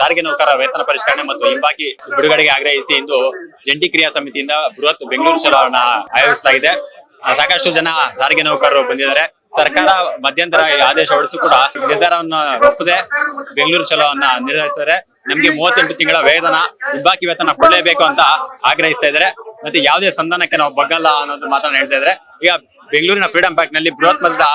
ಸಾರಿಗೆ ನೌಕರರ ವೇತನ ಪರಿಷ್ಕರಣೆ ಮತ್ತು ಹಿಂಬಾಕಿ ಬಿಡುಗಡೆಗೆ ಆಗ್ರಹಿಸಿ ಇಂದು ಜಂಟಿ ಕ್ರಿಯಾ ಸಮಿತಿಯಿಂದ ಬೃಹತ್ ಬೆಂಗಳೂರು ಚಲೋನ ಆಯೋಜಿಸಲಾಗಿದೆ. ಸಾಕಷ್ಟು ಜನ ಸಾರಿಗೆ ನೌಕರರು ಬಂದಿದ್ದಾರೆ. ಸರ್ಕಾರ ಮಧ್ಯಂತರ ಆದೇಶ ಹೊರಡಿಸು ಕೂಡ ನಿರ್ಧಾರವನ್ನ ಒಪ್ಪದೆ. ಬೆಂಗಳೂರು ಚಲೋವನ್ನ ನಿರ್ಧರಿಸಿದರೆ ನಮ್ಗೆ ಮೂವತ್ತೆಂಟು ತಿಂಗಳ ವೇತನ ಹಿಂಬಾಕಿ ವೇತನ ಕೊಡಲೇಬೇಕು ಅಂತ ಆಗ್ರಹಿಸ್ತಾ ಇದ್ದಾರೆ. ಮತ್ತೆ ಯಾವುದೇ ಸಂಧಾನಕ್ಕೆ ನಾವು ಬಗ್ಗಲ್ಲ ಅನ್ನೋದು ಮಾತನ್ನ ಹೇಳ್ತಾ ಇದ್ದಾರೆ. ಈಗ ಬೆಂಗಳೂರಿನ ಫ್ರೀಡಂ ಪಾರ್ಕ್ನಲ್ಲಿ ಬೃಹತ್ ಮತದ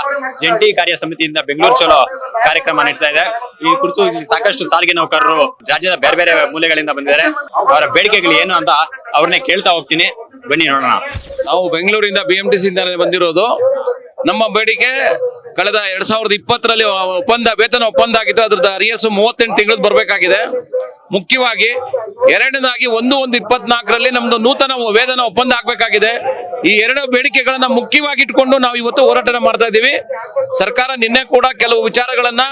ಜಂಟಿ ಕಾರ್ಯ ಸಮಿತಿಯಿಂದ ಬೆಂಗಳೂರು ಚಲೋ ಕಾರ್ಯಕ್ರಮ ನಡೀತಾ ಇದೆ. ಈ ಕುರಿತು ಇಲ್ಲಿ ಸಾಕಷ್ಟು ಸಾರಿಗೆ ನೌಕರರು ರಾಜ್ಯದ ಬೇರೆ ಬೇರೆ ಮೂಲೆಗಳಿಂದ ಬಂದಿದ್ದಾರೆ. ಅವರ ಬೇಡಿಕೆಗಳು ಏನು ಅಂತ ಅವ್ರನ್ನೇ ಕೇಳ್ತಾ ಹೋಗ್ತೀನಿ. ಬನ್ನಿ ನೋಡೋಣ. ನಾವು ಬೆಂಗಳೂರಿಂದ ಬಿ ಎಂ ಟಿ ಬಂದಿರೋದು. ನಮ್ಮ ಬೇಡಿಕೆ ಕಳೆದ ಎರಡ್ ಸಾವಿರದ ಇಪ್ಪತ್ತರಲ್ಲಿ ಒಪ್ಪಂದ, ವೇತನ ಒಪ್ಪಂದ ಆಗಿತ್ತು ಅದ್ರದ್ದು ಅರಿಯರ್ಸ್ ಮೂವತ್ತೆಂಟು ತಿಂಗಳು ಬರಬೇಕಾಗಿದೆ. ಮುಖ್ಯವಾಗಿ ಎರಡನೇದಾಗಿ ಒಂದು ಒಂದು ಇಪ್ಪತ್ನಾಲ್ಕರಲ್ಲಿ ನಮ್ದು ನೂತನ ವೇತನ ಒಪ್ಪಂದ ಆಗ್ಬೇಕಾಗಿದೆ. ಈ ಎರಡು ಬೇಡಿಕೆಗಳನ್ನ ಮುಖ್ಯವಾಗಿ ಇಟ್ಕೊಂಡು ನಾವು ಇವತ್ತು ಹೋರಾಟನ ಮಾಡ್ತಾ ಇದ್ದೀವಿ. ಸರ್ಕಾರ ನಿನ್ನೆ ಕೂಡ ಕೆಲವು ವಿಚಾರಗಳನ್ನ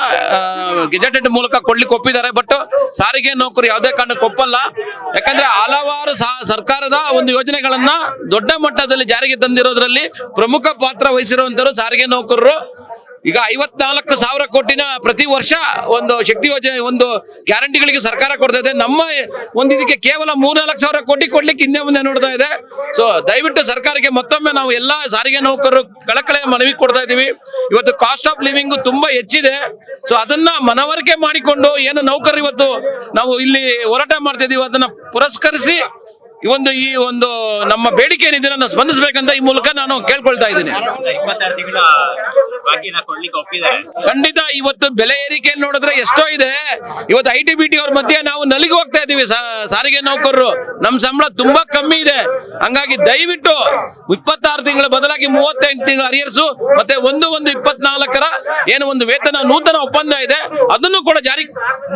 ಗೆಜೆಟೆಡ್ ಮೂಲಕ ಕೊಡ್ಲಿಕ್ಕೆ ಒಪ್ಪಿದ್ದಾರೆ. ಬಟ್ ಸಾರಿಗೆ ನೌಕರು ಯಾವುದೇ ಕಾರಣಕ್ಕೆ ಒಪ್ಪಲ್ಲ. ಯಾಕಂದ್ರೆ ಹಲವಾರು ಸರ್ಕಾರದ ಒಂದು ಯೋಜನೆಗಳನ್ನ ದೊಡ್ಡ ಮಟ್ಟದಲ್ಲಿ ಜಾರಿಗೆ ತಂದಿರೋದ್ರಲ್ಲಿ ಪ್ರಮುಖ ಪಾತ್ರ ವಹಿಸಿರುವಂತರು ಸಾರಿಗೆ ನೌಕರರು. ಈಗ ಐವತ್ನಾಲ್ಕು ಸಾವಿರ ಕೋಟಿನ ಪ್ರತಿ ವರ್ಷ ಒಂದು ಶಕ್ತಿ ಯೋಜನೆ, ಒಂದು ಗ್ಯಾರಂಟಿಗಳಿಗೆ ಸರ್ಕಾರ ಕೊಡ್ತಾ ಇದೆ ನಮ್ಮ ಒಂದು ಇದಕ್ಕೆ ಕೇವಲ ಮೂರ್ನಾಲ್ಕು ಸಾವಿರ ಕೋಟಿ ಕೊಡ್ಲಿಕ್ಕೆ ಹಿಂದೆ ಮುಂದೆ ನೋಡ್ತಾ ಇದೆ. ಸೊ ದಯವಿಟ್ಟು ಸರ್ಕಾರಕ್ಕೆ ಮತ್ತೊಮ್ಮೆ ನಾವು ಎಲ್ಲ ಸಾರಿಗೆ ನೌಕರರು ಕಳಕಳೆ ಮನವಿ ಕೊಡ್ತಾ ಇದ್ದೀವಿ. ಇವತ್ತು ಕಾಸ್ಟ್ ಆಫ್ ಲಿವಿಂಗ್ ತುಂಬಾ ಹೆಚ್ಚಿದೆ. ಸೊ ಅದನ್ನ ಮನವರಿಕೆ ಮಾಡಿಕೊಂಡು ಏನು ನೌಕರರು ಇವತ್ತು ನಾವು ಇಲ್ಲಿ ಹೋರಾಟ ಮಾಡ್ತಾ ಇದೀವಿ, ಅದನ್ನ ಪುರಸ್ಕರಿಸಿ ಒಂದು ಈ ಒಂದು ನಮ್ಮ ಬೇಡಿಕೆ ಏನಿದೆ ನನ್ನ ಸ್ಪಂದಿಸಬೇಕಂತ ಈ ಮೂಲಕ ನಾನು ಕೇಳ್ಕೊಳ್ತಾ ಇದ್ದೀನಿ. ಖಂಡಿತ ಇವತ್ತು ಬೆಲೆ ಏರಿಕೆ ನೋಡಿದ್ರೆ ಎಷ್ಟೋ ಇದೆ. ಇವತ್ತು ಐ ಟಿ ಬಿ ಟಿ ಅವ್ರ ಮಧ್ಯೆ ನಾವು ನಲಿಗೆ ಹೋಗ್ತಾ ಇದೀವಿ ಸಾರಿಗೆ ನೌಕರರು ನಮ್ ಸಂಬಳ ತುಂಬಾ ಕಮ್ಮಿ ಇದೆ. ಹಂಗಾಗಿ ದಯವಿಟ್ಟು ಇಪ್ಪತ್ತಾರು ತಿಂಗಳ ಬದಲಾಗಿ ಮೂವತ್ತೆಂಟು ತಿಂಗಳ ಅರಿಯರ್ಸು ಮತ್ತೆ ಒಂದು ಒಂದು ಇಪ್ಪತ್ನಾಲ್ಕರ ಏನು ಒಂದು ವೇತನ ನೂತನ ಒಪ್ಪಂದ ಇದೆ ಅದನ್ನು ಕೂಡ ಜಾರಿ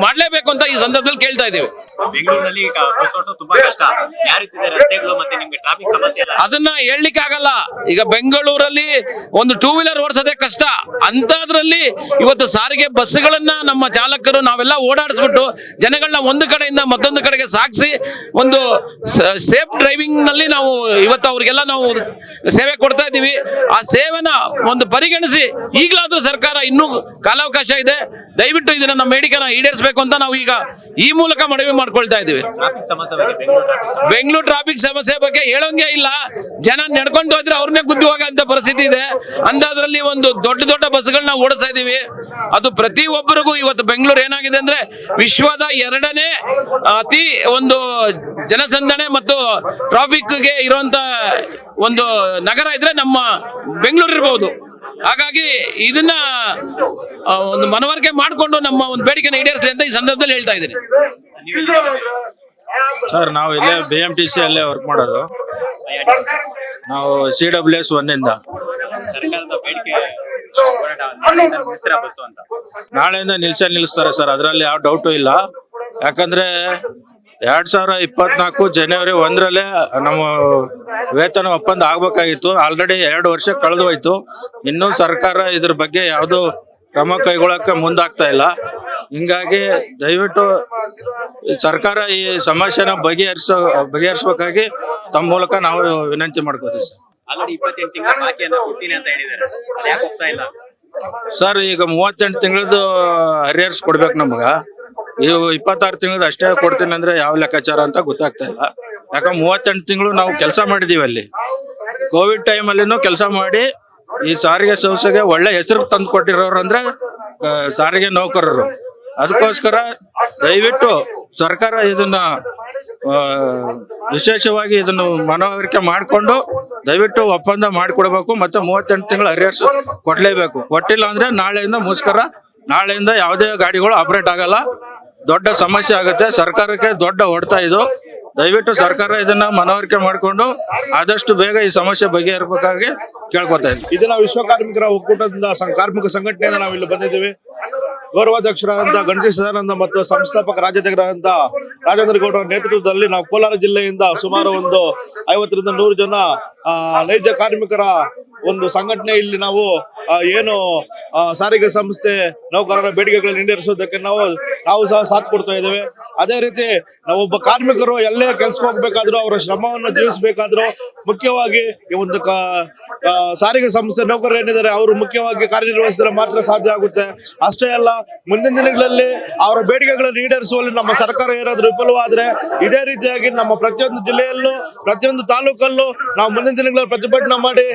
ಮಾಡ್ಲೇಬೇಕು ಅಂತ ಈ ಸಂದರ್ಭದಲ್ಲಿ ಕೇಳ್ತಾ ಇದೀವಿ ಬೆಂಗಳೂರಿನಲ್ಲಿ ರೀತಿ ಅದನ್ನ ಹೇಳಲಿಕ್ಕೆ ಆಗಲ್ಲ ಈಗ ಬೆಂಗಳೂರಲ್ಲಿ ಒಂದು ಟೂ ವೀಲರ್ ಓಡಿಸೋದೇ ಕಷ್ಟ. ಅಂತದ್ರಲ್ಲಿ ಇವತ್ತು ಸಾರಿಗೆ ಬಸ್ಗಳನ್ನ ನಮ್ಮ ಚಾಲಕರು ನಾವೆಲ್ಲ ಓಡಾಡಿಸ್ಬಿಟ್ಟು ಜನಗಳನ್ನ ಒಂದು ಕಡೆಯಿಂದ ಮತ್ತೊಂದು ಕಡೆಗೆ ಸಾಗಿಸಿ ಒಂದು ಸೇಫ್ ಡ್ರೈವಿಂಗ್ನಲ್ಲಿ ನಾವು ಇವತ್ತು ಅವ್ರಿಗೆಲ್ಲ ನಾವು ಸೇವೆ ಕೊಡ್ತಾ ಇದ್ದೀವಿ. ಆ ಸೇವೆನ ಒಂದು ಪರಿಗಣಿಸಿ ಈಗಲಾದ್ರೂ ಸರ್ಕಾರ ಇನ್ನೂ ಕಾಲಾವಕಾಶ ಇದೆ. ದಯವಿಟ್ಟು ಇದನ್ನ ನಮ್ಮ ಬೇಡಿಕೆನ ಈಡೇರಿಸಬೇಕು ಅಂತ ನಾವು ಈಗ ಈ ಮೂಲಕ ಮನವಿ ಮಾಡ್ಕೊಳ್ತಾ ಇದೀವಿ ಬೆಂಗಳೂರು ಟ್ರಾಫಿಕ್ ಸಮಸ್ಯೆ ಬಗ್ಗೆ ಹೇಳೋಂಗೆ ಇಲ್ಲ. ಜನ ನಡ್ಕೊಂಡು ಹೋದ್ರೆ ಅವ್ರನ್ನೇ ಗುದ್ದಿ ಹೋಗಂತ ಪರಿಸ್ಥಿತಿ ಇದೆ. ಅಂದಾದ್ರಲ್ಲಿ ಒಂದು ದೊಡ್ಡ ದೊಡ್ಡ ಬಸ್ಗಳನ್ನ ಓಡಿಸ್ತಾ ಇದೀವಿ ಅದು ಪ್ರತಿ ಒಬ್ಬರಿಗೂ ಇವತ್ತು ಬೆಂಗಳೂರು ಏನಾಗಿದೆ ಅಂದ್ರೆ ವಿಶ್ವದ ಎರಡನೇ ಅತಿ ಒಂದು ಜನಸಂದಣೆ ಮತ್ತು ಟ್ರಾಫಿಕ್ಗೆ ಇರುವಂತ ಒಂದು ನಗರ ಇದ್ರೆ ನಮ್ಮ ಬೆಂಗಳೂರು ಇರಬಹುದು ಹಾಗಾಗಿ ಇದನ್ನ ಒಂದು ಮನವರಿಕೆ ಮಾಡಿಕೊಂಡು ನಮ್ಮ ಒಂದು ಬೇಡಿಕೆನ ಈಡೇರಿಸಲಿ ಅಂತ ಈ ಸಂದರ್ಭದಲ್ಲಿ ಹೇಳ್ತಾ ಇದ್ದೀನಿ. ಸರ್ ನಾವು ಇಲ್ಲೇ ಬಿ ಎಂ ಟಿ ಸಿ ಅಲ್ಲೇ ವರ್ಕ್ ಮಾಡೋದು. ನಾವು ಸಿ ಡಬ್ಲ್ಯೂ ಎಸ್ ಒನ್ನಿಂದ ಸರ್ಕಾರದ ಬೇಡಿಕೆ ಹೋರಾಟ ನಾಳೆಯಿಂದ ಮಿಶ್ರ ಬಸ್ಸು ಅಂತ ನಾಳೆಯಿಂದ ನಿಲ್ಸೇ ನಿಲ್ಲಿಸ್ತಾರೆ ಸರ್ ಅದರಲ್ಲಿ ಯಾವ ಡೌಟು ಇಲ್ಲ. ಯಾಕಂದ್ರೆ ಎರಡ್ ಸಾವಿರ ಇಪ್ಪತ್ನಾಲ್ಕು ಜನವರಿ ಒಂದರಲ್ಲೇ ನಮ್ಮ ವೇತನ ಒಪ್ಪಂದ ಆಗ್ಬೇಕಾಗಿತ್ತು. ಆಲ್ರೆಡಿ ಎರಡು ವರ್ಷ ಕಳೆದು ಹೋಯ್ತು ಇನ್ನೂ ಸರ್ಕಾರ ಇದ್ರ ಬಗ್ಗೆ ಯಾವುದು ಕ್ರಮ ಕೈಗೊಳ್ಳಕ್ಕೆ ಮುಂದಾಗ್ತಾ ಇಲ್ಲ. ಹಿಂಗಾಗಿ ದಯವಿಟ್ಟು ಸರ್ಕಾರ ಈ ಸಮಸ್ಯೆನ ಬಗೆಹರಿಸ ಬಗೆಹರಿಸಬೇಕಾಗಿ ತಮ್ಮ ಮೂಲಕ ನಾವು ವಿನಂತಿ ಮಾಡ್ಕೋತೀವಿ ಸರ್. ಸರ್ ಈಗ ಮೂವತ್ತೆಂಟು ತಿಂಗಳದ್ದು ಹರಿಹರ್ಸ್ ಕೊಡ್ಬೇಕು ನಮ್ಗ. ಇವು ಇಪ್ಪತ್ತಾರು ತಿಂಗಳು ಅಷ್ಟೇ ಕೊಡ್ತೀನಿ ಅಂದ್ರೆ ಯಾವ ಲೆಕ್ಕಾಚಾರ ಅಂತ ಗೊತ್ತಾಗ್ತಾ ಇಲ್ಲ. ಯಾಕಂದ್ರೆ ಮೂವತ್ತೆಂಟು ತಿಂಗಳು ನಾವು ಕೆಲಸ ಮಾಡಿದೀವಿ ಅಲ್ಲಿ. ಕೋವಿಡ್ ಟೈಮ್ ಅಲ್ಲಿನೂ ಕೆಲಸ ಮಾಡಿ ಈ ಸಾರಿಗೆ ಸಂಸ್ಥೆಗೆ ಒಳ್ಳೆ ಹೆಸರು ತಂದು ಕೊಟ್ಟಿರೋರು ಅಂದ್ರೆ ಸಾರಿಗೆ ನೌಕರರು. ಅದಕ್ಕೋಸ್ಕರ ದಯವಿಟ್ಟು ಸರ್ಕಾರ ಇದನ್ನ ವಿಶೇಷವಾಗಿ ಇದನ್ನು ಮನವರಿಕೆ ಮಾಡಿಕೊಂಡು ದಯವಿಟ್ಟು ಒಪ್ಪಂದ ಮಾಡಿಕೊಡ್ಬೇಕು ಮತ್ತೆ ಮೂವತ್ತೆಂಟು ತಿಂಗಳು ಅರಿಯರ್ಸ್ ಕೊಡ್ಲೇಬೇಕು. ಕೊಟ್ಟಿಲ್ಲ ಅಂದ್ರೆ ನಾಳೆಯಿಂದ ಮುಸ್ಕರ ನಾಳೆಯಿಂದ ಯಾವುದೇ ಗಾಡಿಗಳು ಆಪರೇಟ್ ಆಗಲ್ಲ. ದೊಡ್ಡ ಸಮಸ್ಯೆ ಆಗುತ್ತೆ. ಸರ್ಕಾರಕ್ಕೆ ದೊಡ್ಡ ಹೊಡೆತ ಇದು. ದಯವಿಟ್ಟು ಸರ್ಕಾರ ಇದನ್ನ ಮನವರಿಕೆ ಮಾಡಿಕೊಂಡು ಆದಷ್ಟು ಬೇಗ ಈ ಸಮಸ್ಯೆ ಬಗೆಹರಬೇಕಾಗಿ ಕೇಳ್ಕೊತಾ ಇದ್ದೀವಿ ಇದನ್ನ ವಿಶ್ವ ಕಾರ್ಮಿಕರ ಒಕ್ಕೂಟದಿಂದ ಕಾರ್ಮಿಕ ಸಂಘಟನೆಯಿಂದ ನಾವು ಇಲ್ಲಿ ಬಂದಿದ್ದೀವಿ. ಗೌರವಾಧ್ಯಕ್ಷರಾದಂತ ಗಣೇಶ ಸದಾನಂದ ಮತ್ತು ಸಂಸ್ಥಾಪಕ ರಾಜ್ಯಾಧ್ಯಕ್ಷರಾದಂತ ರಾಜೇಂದ್ರ ಗೌಡ ನೇತೃತ್ವದಲ್ಲಿ ನಾವು ಕೋಲಾರ ಜಿಲ್ಲೆಯಿಂದ ಸುಮಾರು ಒಂದು ಐವತ್ತರಿಂದ ನೂರು ಜನ ನೈಜ ಕಾರ್ಮಿಕರ ಒಂದು ಸಂಘಟನೆ ಇಲ್ಲಿ ನಾವು ಏನು ಸಾರಿಗೆ ಸಂಸ್ಥೆ ನೌಕರರ ಬೇಡಿಕೆಗಳನ್ನು ಈಡೇರಿಸೋದಕ್ಕೆ ನಾವು ನಾವು ಸಹ ಸಾಥ್ ಕೊಡ್ತಾ ಇದ್ದೇವೆ. ಅದೇ ರೀತಿ ನಾವು ಒಬ್ಬ ಕಾರ್ಮಿಕರು ಎಲ್ಲೇ ಕೆಲ್ಸಕ್ಕೆ ಹೋಗ್ಬೇಕಾದ್ರೂ ಅವರ ಶ್ರಮವನ್ನು ಜೀವಿಸಬೇಕಾದ್ರೂ ಮುಖ್ಯವಾಗಿ ಈ ಒಂದು ಸಾರಿಗೆ ಸಂಸ್ಥೆ ನೌಕರರು ಏನಿದ್ದಾರೆ, ಅವರು ಮುಖ್ಯವಾಗಿ ಕಾರ್ಯನಿರ್ವಹಿಸಿದ್ರೆ ಮಾತ್ರ ಸಾಧ್ಯ ಆಗುತ್ತೆ. ಅಷ್ಟೇ ಅಲ್ಲ, ಮುಂದಿನ ದಿನಗಳಲ್ಲಿ ಅವರ ಬೇಡಿಕೆಗಳನ್ನು ಈಡೇರಿಸುವಲ್ಲಿ ನಮ್ಮ ಸರ್ಕಾರ ಏನಾದರೂ ವಿಫಲವಾದ್ರೆ, ಇದೇ ರೀತಿಯಾಗಿ ನಮ್ಮ ಪ್ರತಿಯೊಂದು ಜಿಲ್ಲೆಯಲ್ಲೂ, ಪ್ರತಿಯೊಂದು ತಾಲೂಕಲ್ಲೂ ನಾವು ಮುಂದಿನ ದಿನಗಳಲ್ಲಿ ಪ್ರತಿಭಟನೆ ಮಾಡಿ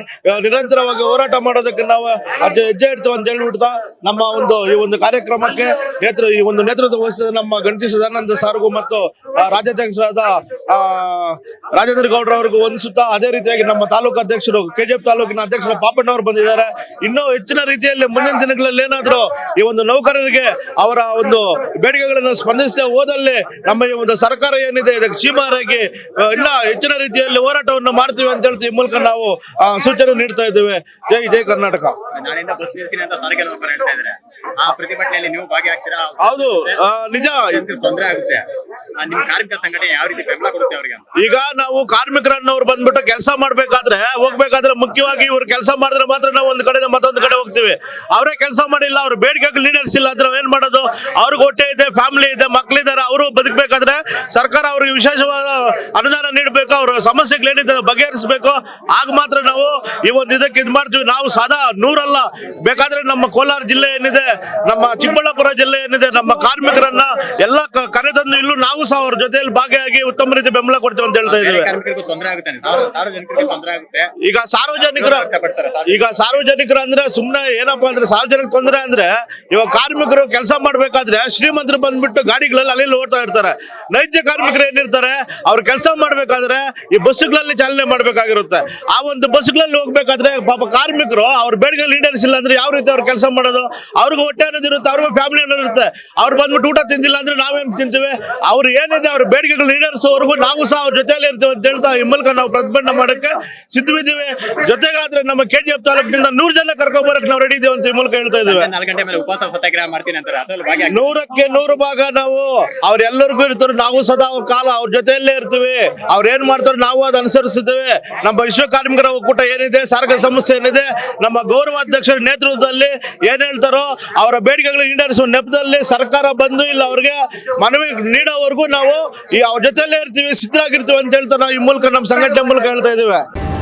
ನಿರಂತರವಾಗಿ ಹೋರಾಟ ಮಾಡೋದಕ್ಕೆ ನಾವು ಅಜ್ಜ ಹೆಜ್ಜೆ ಇಡ್ತೇವೆ ಅಂತ ಹೇಳ್ಬಿಡ್ತಾ ನಮ್ಮ ಒಂದು ಈ ಒಂದು ಕಾರ್ಯಕ್ರಮಕ್ಕೆ ನೇತೃ ಈ ಒಂದು ನೇತೃತ್ವ ವಹಿಸಿದ ನಮ್ಮ ಗಣೇಶ ಸದಾನಂದ ಸಾರ್ಗೂ ಮತ್ತು ರಾಜ್ಯಾಧ್ಯಕ್ಷರಾದ ಆ, ರಾಜೇಂದ್ರ ಗೌಡ್ರವರಿಗೂ ವಂದಿಸುತ್ತಾ ಅದೇ ರೀತಿಯಾಗಿ ನಮ್ಮ ತಾಲೂಕು ಅಧ್ಯಕ್ಷರು ಕೆಜಿಎಫ್ ತಾಲೂಕಿನ ಅಧ್ಯಕ್ಷರ ಪಾಪಣ್ಣವರು ಬಂದಿದ್ದಾರೆ. ಇನ್ನೂ ಹೆಚ್ಚಿನ ರೀತಿಯಲ್ಲಿ ಮುಂದಿನ ದಿನಗಳಲ್ಲಿ ಏನಾದರೂ ಈ ಒಂದು ನೌಕರರಿಗೆ ಅವರ ಒಂದು ಬೇಡಿಕೆಗಳನ್ನು ಸ್ಪಂದಿಸದೆ ಹೋದಲ್ಲಿ ನಮ್ಮ ಈ ಒಂದು ಸರ್ಕಾರ ಏನಿದೆ ಇದಕ್ಕೆ ಚೀಮಾರಾಗಿ ಇಲ್ಲ ಹೆಚ್ಚಿನ ರೀತಿಯಲ್ಲಿ ಹೋರಾಟವನ್ನು ಮಾಡ್ತೀವಿ ಅಂತ ಹೇಳ್ತೀವಿ ಈ ಮೂಲಕ ನಾವು ಸೂಚನೆ ನೀಡ್ತಾ ಇದ್ದೇವೆ. ಜೈ ಜೈ ಕರ್ನಾಟಕ. ನಾಳೆಯಿಂದ ಬಸ್ ನಿಲ್ಸಿನಿ ಅಂತ ಸಾರಿಗೆ ನೌಕರ ಹೇಳ್ತಾ ಇದ್ರೆ. ಆ ಪ್ರತಿಭಟನೆಯಲ್ಲಿ ನೀವು ಭಾಗಿಯಾಗ್ತೀರಾ? ಹೌದು. ನಿಜ. ತೊಂದರೆ ಆಗುತ್ತೆ? ನಿಮ್ ಕಾರ್ಮಿಕ ಸಂಘಟನೆ ಯಾವ ರೀತಿ ಬೆಂಬಲ ಕೊಡುತ್ತೆ ಅವರಿಗೆ ಈಗ ನಾವು ಕಾರ್ಮಿಕರನ್ನವ್ರು ಬಂದ್ಬಿಟ್ಟು ಕೆಲಸ ಮಾಡ್ಬೇಕಾದ್ರೆ, ಹೋಗ್ಬೇಕಾದ್ರೆ ಮುಖ್ಯವಾಗಿ ಇವ್ರು ಕೆಲಸ ಮಾಡಿದ್ರೆ ಮಾತ್ರ ನಾವು ಒಂದ್ ಕಡೆ ಮತ್ತೊಂದು ಕಡೆ ಹೋಗ್ತೀವಿ. ಅವರೇ ಕೆಲಸ ಮಾಡಿಲ್ಲ, ಅವ್ರ ಬೇಡಿಕೆ ಲೀಡರ್ಸ್ ಇಲ್ಲ ಅಂದ್ರೆ ಏನ್ ಮಾಡೋದು? ಅವ್ರಿಗೆ ಹೊಟ್ಟೆ ಇದೆ ಫ್ಯಾಮಿಲಿ ಇದೆ ಮಕ್ಳಿದ್ದಾರೆ ಅವರು ಬದುಕಬೇಕಾದ್ರೆ ಸರ್ಕಾರ ಅವ್ರಿಗೆ ವಿಶೇಷವಾದ ಅನುದಾನ ನೀಡಬೇಕು, ಅವ್ರ ಸಮಸ್ಯೆಗಳೇನಿದೆ ಬಗೆಹರಿಸಬೇಕು. ಆಗ ಮಾತ್ರ ನಾವು ಈ ಒಂದು ಇದಕ್ಕೆ ಇದು ಮಾಡ್ತೀವಿ. ನಾವು ಸದಾ ನೂರಲ್ಲ, ಬೇಕಾದ್ರೆ ನಮ್ಮ ಕೋಲಾರ ಜಿಲ್ಲೆ ಏನಿದೆ, ನಮ್ಮ ಚಿಕ್ಕಬಳ್ಳಾಪುರ ಜಿಲ್ಲೆ ಏನಿದೆ, ನಮ್ಮ ಕಾರ್ಮಿಕರನ್ನ ಎಲ್ಲ ಕರೆದಂದು ಇಲ್ಲೂ ನಾವು ಸಹ ಅವ್ರ ಜೊತೆಯಲ್ಲಿ ಭಾಗಿಯಾಗಿ ಉತ್ತಮ ರೀತಿ ಬೆಂಬಲ ಕೊಡ್ತೇವೆ ಅಂತ ಹೇಳ್ತಾ ಇದ್ದೇವೆ. ಈಗ ಸಾರ್ವಜನಿಕರ. ಈಗ ಸಾರ್ವಜನಿಕರು ಅಂದ್ರೆ ಸುಮ್ನೆ ಏನಪ್ಪಾ ಅಂದ್ರೆ ಸಾರ್ವಜನಿಕ ತೊಂದರೆ ಅಂದ್ರೆ ಇವಾಗ ಕಾರ್ಮಿಕರು ಕೆಲಸ ಮಾಡ್ಬೇಕಾದ್ರೆ ಶ್ರೀಮಂತರು ಬಂದ್ಬಿಟ್ಟು ಗಾಡಿಗಳಲ್ಲಿ ಅಲ್ಲಿ ಓಡ್ತಾ ಇರ್ತಾರೆ. ನೈಜ ಕಾರ್ಮಿಕರು ಏನಿರ್ತಾರೆ? ಅವ್ರ ಕೆಲಸ ಮಾಡ್ಬೇಕಾದ್ರೆ ಈ ಬಸ್ಗಳಲ್ಲಿ ಚಾಲನೆ ಮಾಡ್ಬೇಕಾಗಿರುತ್ತೆ. ಆ ಒಂದು ಬಸ್ಗಳಲ್ಲಿ ಹೋಗ್ಬೇಕಾದ್ರೆ ಪಾಪ ಕಾರ್ಮಿಕರು ಅವ್ರ ಬೇಡಿಕೆ ಲೀಡರ್ಸ್ ಇಲ್ಲ ಅಂದ್ರೆ ಯಾವ ರೀತಿ ಅವ್ರ ಕೆಲಸ ಮಾಡೋದು? ಅವ್ರಿಗೆ ಹೊಟ್ಟೆ ಅನ್ನೋದಿರುತ್ತೆ ಅವ್ರಿಗೂ ಫ್ಯಾಮಿಲಿ ಅನ್ನೋದಿರುತ್ತೆ ಅವ್ರು ಬಂದ್ಬಿಟ್ಟು ಊಟ ತಿಂದಿಲ್ಲ ಅಂದ್ರೆ ನಾವೇನು ತಿಂತೀವಿ? ಅವ್ರು ಏನಿದೆ ಅವ್ರ ಬೇಡಿಕೆಗಳು ಈಡೇರಿಸೋವರೆಗೂ ನಾವು ಸಹ ಅವ್ರ ಜೊತೆಯಲ್ಲಿ ಇರ್ತೀವಿ ಅಂತ ಹೇಳ್ತಾ ಈ ಮೂಲಕ ನಾವು ಪ್ರತಿಭಟನೆ ಮಾಡಕ್ಕೆ ಸಿದ್ಧವಿದ್ದೀವಿ. ಜೊತೆಗಾದ್ರೆ ನಮ್ಮ ಕೆ ಜಿ ಎಫ್ ತಾಲೂಕಿನಿಂದ ನೂರು ಜನ ಕರ್ಕೊಂಡ್ ಬರಕ್ ನಾವು ರೆಡಿ ಇದ್ದೀವಿ ಅಂತ ಈ ಮೂಲಕ ಹೇಳ್ತಾ ಇದ್ದೇವೆ. ನೂರಕ್ಕೆ ನೂರು ಭಾಗ ನಾವು ಅವ್ರೆಲ್ಲರಿಗೂ ಇರ್ತಾರೆ. ನಾವು ಸದಾ ಅವ್ರ ಕಾಲ ಅವ್ರ ಜೊತೆಯಲ್ಲೇ ಇರ್ತೀವಿ. ಅವ್ರ ಏನ್ ಮಾಡ್ತಾರೆ ನಾವು ಅದು ಅನುಸರಿಸಿದ್ದೇವೆ. ನಮ್ಮ ವಿಶ್ವ ಕಾರ್ಮಿಕರ ಒಕ್ಕೂಟ ಏನಿದೆ ಸಾರಿಗೆ ಸಮಸ್ಯೆ ಏನಿದೆ ನಮ್ಮ ಗೌರವಾಧ್ಯಕ್ಷರ ನೇತೃತ್ವದಲ್ಲಿ ಏನ್ ಹೇಳ್ತಾರೋ ಅವರ ಬೇಡಿಕೆಗಳು ಈಡೇರಿಸುವ ನೆಪದಲ್ಲಿ ಸರ್ಕಾರ ಬಂದು ಇಲ್ಲ ಅವ್ರಿಗೆ ಮನವಿ ನೀಡೋವರೆಗೂ ನಾವು ಈ ಅವ್ರ ಜೊತೆಲೇ ಇರ್ತೀವಿ, ಸಿದ್ಧರಾಗಿರ್ತೀವಿ ಅಂತ ಹೇಳ್ತಾ ನಾವು ಈ ಮೂಲಕ ನಮ್ಮ ಸಂಘಟನೆ ಮೂಲಕ ಹೇಳ್ತಾ ಇದ್ದೇವೆ.